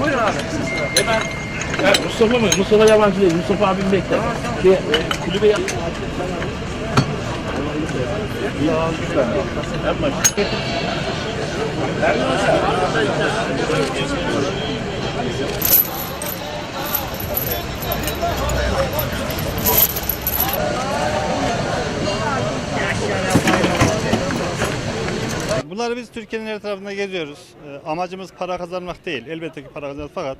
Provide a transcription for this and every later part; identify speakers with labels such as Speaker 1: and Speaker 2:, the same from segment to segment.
Speaker 1: Buyurun abi.
Speaker 2: Hemen ya Mustafa mı? Mustafa yabancı değil. Mustafa abim bekler. Bir, e, kulübe yap. Yapma.
Speaker 3: Bunları biz Türkiye'nin her tarafında geziyoruz. Ee, amacımız para kazanmak değil. Elbette ki para kazanmak fakat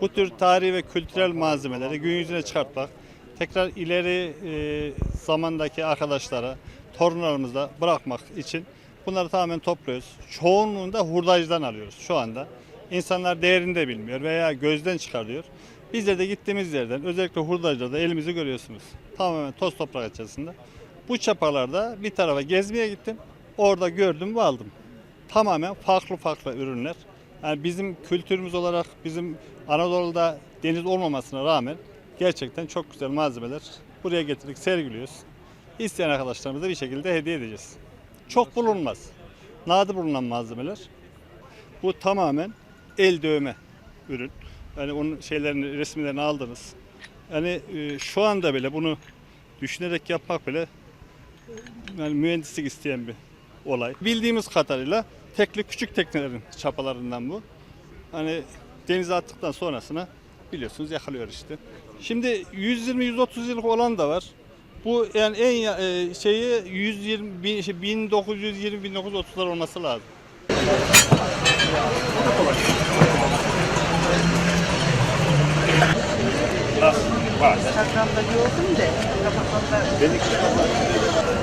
Speaker 3: bu tür tarihi ve kültürel malzemeleri gün yüzüne çıkartmak, tekrar ileri e, zamandaki arkadaşlara, torunlarımıza bırakmak için bunları tamamen topluyoruz. Çoğunluğunda hurdacıdan alıyoruz şu anda. İnsanlar değerini de bilmiyor veya gözden çıkarıyor. Bizler de gittiğimiz yerden özellikle hurdacıda elimizi görüyorsunuz. Tamamen toz toprak içerisinde. Bu çapalarda bir tarafa gezmeye gittim. Orada gördüm ve aldım. Tamamen farklı farklı ürünler. Yani bizim kültürümüz olarak bizim Anadolu'da deniz olmamasına rağmen gerçekten çok güzel malzemeler buraya getirdik, sergiliyoruz. İsteyen arkadaşlarımıza bir şekilde hediye edeceğiz. Çok bulunmaz. Nadir bulunan malzemeler. Bu tamamen el dövme ürün. Yani onun şeylerini, resimlerini aldınız. Yani e, şu anda bile bunu düşünerek yapmak bile yani mühendislik isteyen bir olay. Bildiğimiz kadarıyla tekli küçük teknelerin çapalarından bu. Hani denize attıktan sonrasına biliyorsunuz yakalıyor işte. Şimdi 120-130 yıllık olan da var. Bu yani en e, şeyi 120 bin- şey, 1920 1930'lar olması lazım.
Speaker 1: Instagram'da gördüm de. Kafamda.